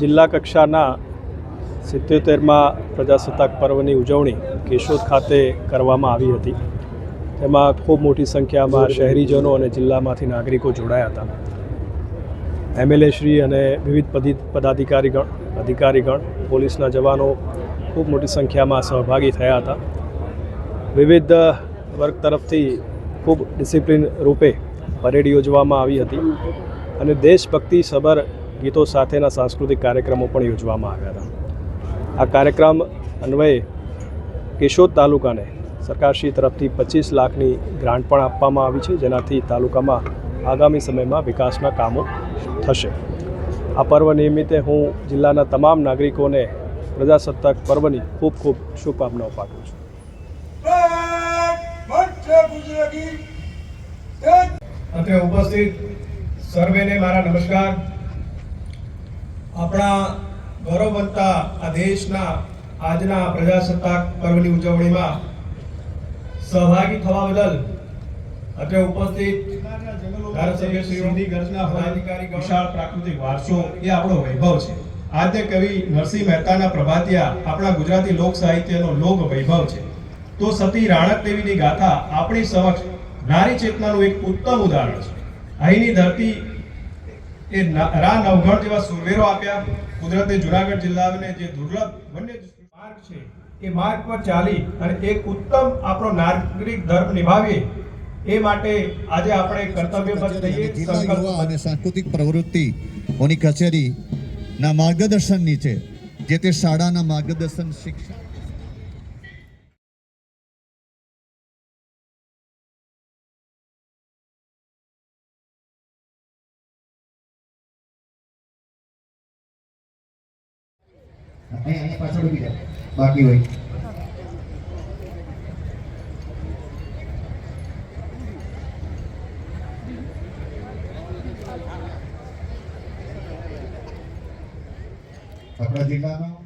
જિલ્લા કક્ષાના સિત્યોતેરમાં પ્રજાસત્તાક પર્વની ઉજવણી કેશોદ ખાતે કરવામાં આવી હતી. તેમાં ખૂબ મોટી સંખ્યામાં શહેરીજનો અને જિલ્લામાંથી નાગરિકો જોડાયા હતા. એમએલએ શ્રી અને વિવિધ પદી, પદાધિકારીગણ, અધિકારીગણ, પોલીસના જવાનો ખૂબ મોટી સંખ્યામાં સહભાગી થયા હતા. વિવિધ વર્ગ તરફથી ખૂબ ડિસિપ્લિન રૂપે પરેડ યોજવામાં આવી હતી અને દેશભક્તિ સભર ગીતો સાથેના સાંસ્કૃતિક કાર્યક્રમો પણ યોજવામાં આવ્યા હતા. આ કાર્યક્રમ અન્વયે કેશોદ તાલુકાને સરકારશ્રી તરફથી પચીસ લાખની ગ્રાન્ટ પણ આપવામાં આવી છે, જેનાથી તાલુકામાં આગામી સમયમાં વિકાસના કામો થશે. આ પર્વ નિમિત્તે હું જિલ્લાના તમામ નાગરિકોને પ્રજાસત્તાક પર્વની ખૂબ ખૂબ શુભકામનાઓ પાઠવું છું. ઉપસ્થિત સર્વેને મારા નમસ્કાર. આપણા ગૌરવવંતા આ દેશના આજના પ્રજાસત્તાક પર્વની ઉજવણીમાં સહભાગી થવા બદલ અત્રે ઉપસ્થિત ધારાસભ્ય ગર્જના હોય અધિકારી વિશાળ પ્રાકૃતિક વારસો એ આપણો વૈભવ છે. આજે કવિ નરસિંહ મહેતાના પ્રભાતિયા આપણા ગુજરાતી લોક સાહિત્યનો લોક વૈભવ છે. તો સતી રાણક દેવીની ગાથા આપણી સમક્ષ નારી ચેતનાનું એક ઉત્તમ ઉદાહરણ છે. અહીંની ધરતી એ રા નવઘણ જેવા સુરવેરો આપ્યા. કુદરતે જુનાગઢ જિલ્લાને જે દુર્લભ વન્ય માર્ગ છે એ માર્ગ પર ચાલી અને એક ઉત્તમ આપણો નાગરિક ધર્મ નિભાવીએ એ માટે આજે આપણે કર્તવ્યબદ્ધ થઈએ સંકલ્પ અને સાંસ્કૃતિક પ્રવૃત્તિઓની કચેરીના માર્ગદર્શન નીચે જે તે શાળાના માર્ગદર્શન શિક્ષણ અહીંયા પાછળ બીજા બાકી હોય. આપણા જિલ્લાનો